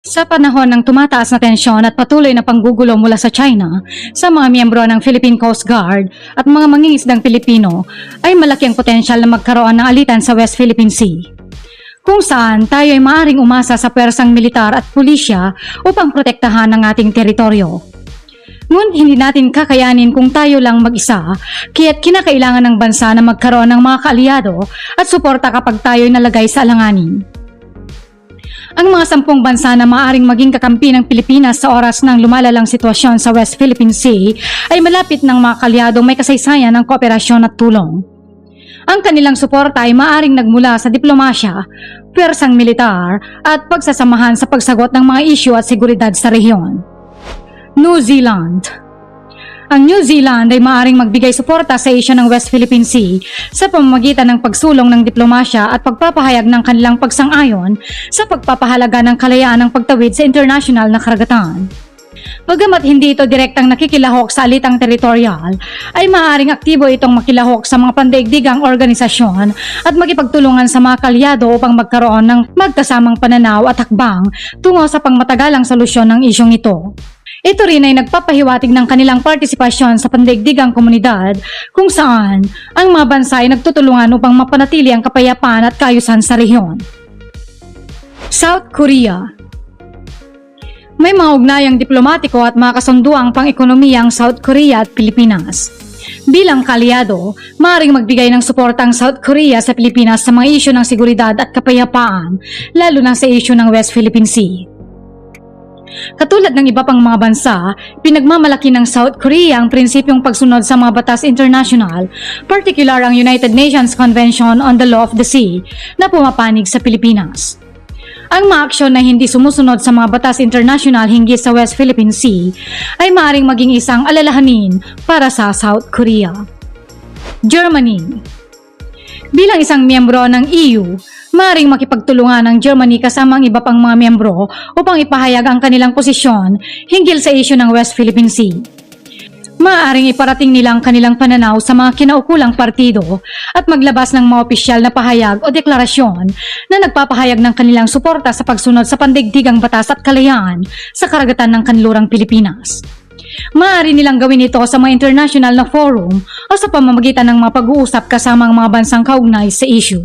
Sa panahon ng tumataas na tensyon at patuloy na panggugulo mula sa China sa mga miyembro ng Philippine Coast Guard at mga mangingisdang Pilipino ay malaki ang potensyal na magkaroon ng alitan sa West Philippine Sea. Kung saan tayo ay maaaring umasa sa pwersang militar at pulisya upang protektahan ang ating teritoryo. Ngunit hindi natin kakayanin kung tayo lang mag-isa, kaya't kinakailangan ng bansa na magkaroon ng mga kaalyado at suporta kapag tayo ay nalagay sa alanganin. Ang mga sampung bansa na maaaring maging kakampi ng Pilipinas sa oras ng lumalalang sitwasyon sa West Philippine Sea ay malapit ng mga kalyadong may kasaysayan ng kooperasyon at tulong. Ang kanilang suporta ay maaaring nagmula sa diplomasya, pwersang militar at pagsasamahan sa pagsagot ng mga isyu at seguridad sa rehiyon. New Zealand ang New Zealand ay maaaring magbigay suporta sa isyu ng West Philippine Sea sa pamamagitan ng pagsulong ng diplomasya at pagpapahayag ng kanilang pagsang-ayon sa pagpapahalaga ng kalayaan ng pagtawid sa international na karagatan. Bagamat hindi ito direktang nakikilahok sa alitang teritorial, ay maaaring aktibo itong makilahok sa mga pandaigdigang organisasyon at makipagtulungan sa mga kalyado upang magkaroon ng magkasamang pananaw at hakbang tungo sa pangmatagalang solusyon ng isyong ito. Ito rin ay nagpapahiwatig ng kanilang partisipasyon sa pandaigdigang komunidad kung saan ang mga bansa ay nagtutulungan upang mapanatili ang kapayapaan at kaayusan sa rehiyon. South Korea May mga ugnayang diplomatiko at mga kasunduang pang-ekonomiya ang South Korea at Pilipinas. Bilang kalyado, maaaring magbigay ng suporta ang South Korea sa Pilipinas sa mga isyu ng seguridad at kapayapaan, lalo na sa isyu ng West Philippine Sea. Katulad ng iba pang mga bansa, pinagmamalaki ng South Korea ang prinsipyong pagsunod sa mga batas international, particular ang United Nations Convention on the Law of the Sea na pumapanig sa Pilipinas. Ang mga aksyon na hindi sumusunod sa mga batas international hinggil sa West Philippine Sea ay maaaring maging isang alalahanin para sa South Korea. Germany Bilang isang miyembro ng EU, maaaring makipagtulungan ng Germany kasama ang iba pang mga miyembro upang ipahayag ang kanilang posisyon hinggil sa isyu ng West Philippine Sea. Maaaring iparating nilang kanilang pananaw sa mga kinaukulang partido at maglabas ng mga opisyal na pahayag o deklarasyon na nagpapahayag ng kanilang suporta sa pagsunod sa pandigdigang batas at kalayaan sa karagatan ng kanlurang Pilipinas. Maaari nilang gawin ito sa mga international na forum o sa pamamagitan ng mga pag-uusap kasama ang mga bansang kaugnay sa issue.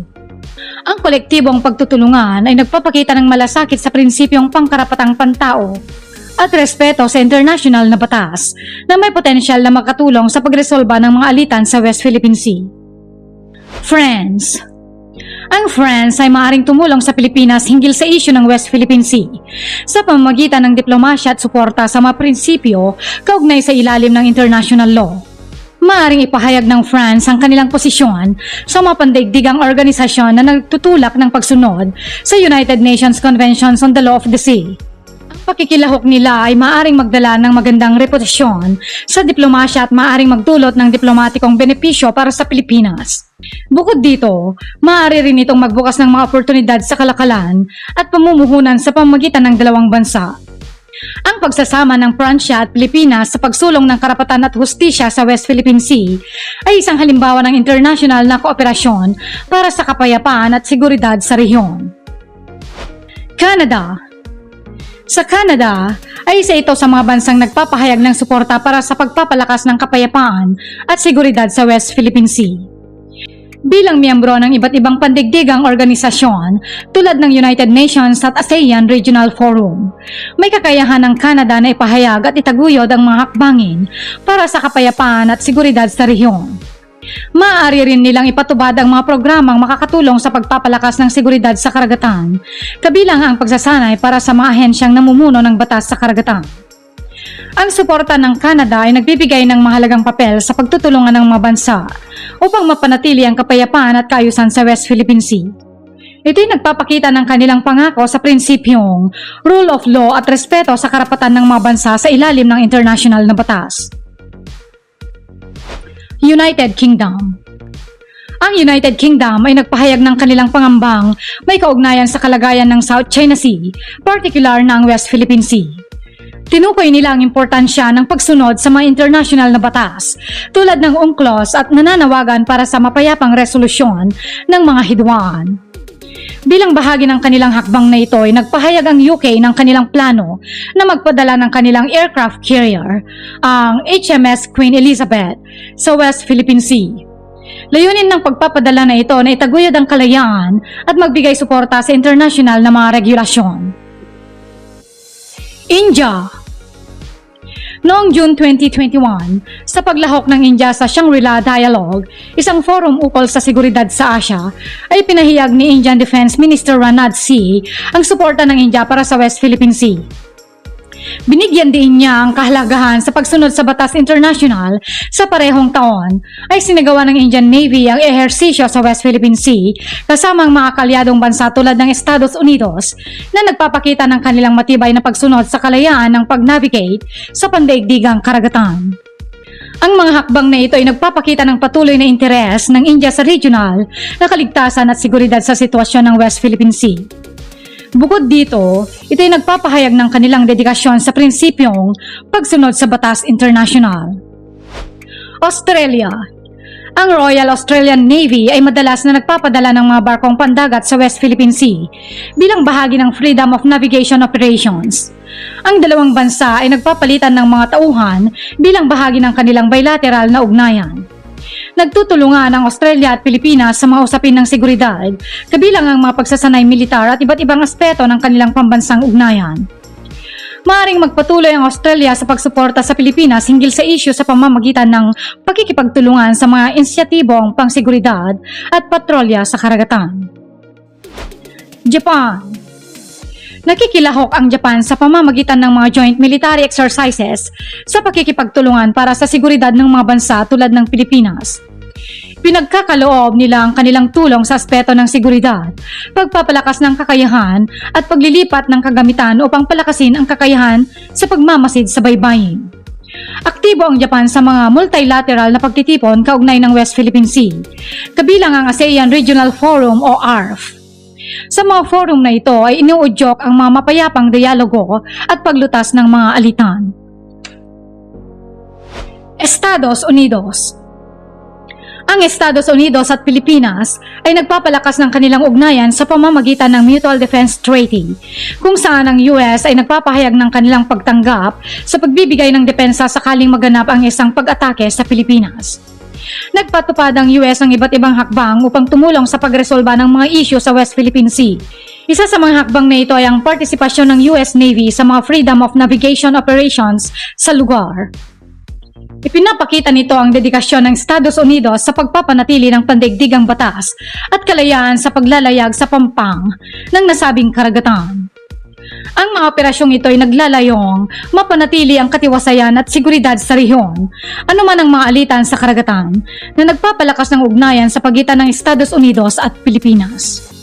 Ang kolektibong pagtutulungan ay nagpapakita ng malasakit sa prinsipyong pangkarapatang pantao at respeto sa international na batas na may potensyal na makatulong sa pagresolba ng mga alitan sa West Philippine Sea. France ang France ay maaaring tumulong sa Pilipinas hinggil sa isyu ng West Philippine Sea sa pamamagitan ng diplomasya at suporta sa mga prinsipyo kaugnay sa ilalim ng international law. Maaring ipahayag ng France ang kanilang posisyon sa mga pandaigdigang organisasyon na nagtutulak ng pagsunod sa United Nations Conventions on the Law of the Sea. Pakikilahok nila ay maaring magdala ng magandang reputasyon sa diplomasya at maaring magdulot ng diplomatikong benepisyo para sa Pilipinas. Bukod dito, maaari rin itong magbukas ng mga oportunidad sa kalakalan at pamumuhunan sa pamagitan ng dalawang bansa. Ang pagsasama ng Pransya at Pilipinas sa pagsulong ng karapatan at hustisya sa West Philippine Sea ay isang halimbawa ng international na kooperasyon para sa kapayapaan at seguridad sa rehiyon. Canada Sa Canada, ay isa ito sa mga bansang nagpapahayag ng suporta para sa pagpapalakas ng kapayapaan at seguridad sa West Philippine Sea bilang miyembro ng iba't ibang pandigdigang organisasyon tulad ng United Nations at ASEAN Regional Forum. May kakayahan ng Canada na ipahayag at itaguyod ang mga hakbangin para sa kapayapaan at seguridad sa rehiyon. Maaari rin nilang ipatubad ang mga programang makakatulong sa pagpapalakas ng seguridad sa karagatan, kabilang ang pagsasanay para sa mga ahensyang namumuno ng batas sa karagatan. Ang suporta ng Canada ay nagbibigay ng mahalagang papel sa pagtutulungan ng mga bansa upang mapanatili ang kapayapaan at kaayusan sa West Philippine Sea. Ito'y nagpapakita ng kanilang pangako sa prinsipyong rule of law at respeto sa karapatan ng mga bansa sa ilalim ng international na batas. United Kingdom ang United Kingdom ay nagpahayag ng kanilang pangambang may kaugnayan sa kalagayan ng South China Sea, particular na ang West Philippine Sea. Tinukoy nila ang importansya ng pagsunod sa mga international na batas tulad ng UNCLOS at nananawagan para sa mapayapang resolusyon ng mga hidwaan. Bilang bahagi ng kanilang hakbang na ito ay nagpahayag ang UK ng kanilang plano na magpadala ng kanilang aircraft carrier, ang HMS Queen Elizabeth, sa West Philippine Sea. Layunin ng pagpapadala na ito na itaguyod ang kalayaan at magbigay suporta sa international na mga regulasyon. India Noong June 2021, sa paglahok ng India sa Shangri-La Dialogue, isang forum ukol sa seguridad sa Asia, ay pinahiyag ni Indian Defense Minister Ranad Singh ang suporta ng India para sa West Philippine Sea. Binigyan din niya ang kahalagahan sa pagsunod sa batas international sa parehong taon ay sinagawa ng Indian Navy ang ehersisyo sa West Philippine Sea kasama ang mga kalyadong bansa tulad ng Estados Unidos na nagpapakita ng kanilang matibay na pagsunod sa kalayaan ng pag-navigate sa pandaigdigang karagatan. Ang mga hakbang na ito ay nagpapakita ng patuloy na interes ng India sa regional na kaligtasan at seguridad sa sitwasyon ng West Philippine Sea. Bukod dito, ito ay nagpapahayag ng kanilang dedikasyon sa prinsipyong pagsunod sa batas international. Australia Ang Royal Australian Navy ay madalas na nagpapadala ng mga barkong pandagat sa West Philippine Sea bilang bahagi ng Freedom of Navigation Operations. Ang dalawang bansa ay nagpapalitan ng mga tauhan bilang bahagi ng kanilang bilateral na ugnayan nagtutulungan ang Australia at Pilipinas sa mga usapin ng seguridad, kabilang ang mga pagsasanay militar at iba't ibang aspeto ng kanilang pambansang ugnayan. Maaring magpatuloy ang Australia sa pagsuporta sa Pilipinas hinggil sa isyu sa pamamagitan ng pakikipagtulungan sa mga inisyatibong pangseguridad at patrolya sa karagatan. Japan Nakikilahok ang Japan sa pamamagitan ng mga joint military exercises sa pakikipagtulungan para sa seguridad ng mga bansa tulad ng Pilipinas. Pinagkakaloob nila ang kanilang tulong sa aspeto ng seguridad, pagpapalakas ng kakayahan at paglilipat ng kagamitan upang palakasin ang kakayahan sa pagmamasid sa baybayin. Aktibo ang Japan sa mga multilateral na pagtitipon kaugnay ng West Philippine Sea, kabilang ang ASEAN Regional Forum o ARF. Sa mga forum na ito ay inuudyok ang mga mapayapang dialogo at paglutas ng mga alitan. Estados Unidos ang Estados Unidos at Pilipinas ay nagpapalakas ng kanilang ugnayan sa pamamagitan ng Mutual Defense Treaty, kung saan ang US ay nagpapahayag ng kanilang pagtanggap sa pagbibigay ng depensa sakaling maganap ang isang pag-atake sa Pilipinas. Nagpatupad ang US ng iba't ibang hakbang upang tumulong sa pagresolba ng mga isyu sa West Philippine Sea. Isa sa mga hakbang na ito ay ang partisipasyon ng US Navy sa mga Freedom of Navigation Operations sa lugar. Ipinapakita nito ang dedikasyon ng Estados Unidos sa pagpapanatili ng pandaigdigang batas at kalayaan sa paglalayag sa pampang ng nasabing karagatan. Ang mga operasyong ito ay naglalayong mapanatili ang katiwasayan at seguridad sa rehiyon, anuman ang mga alitan sa karagatan na nagpapalakas ng ugnayan sa pagitan ng Estados Unidos at Pilipinas.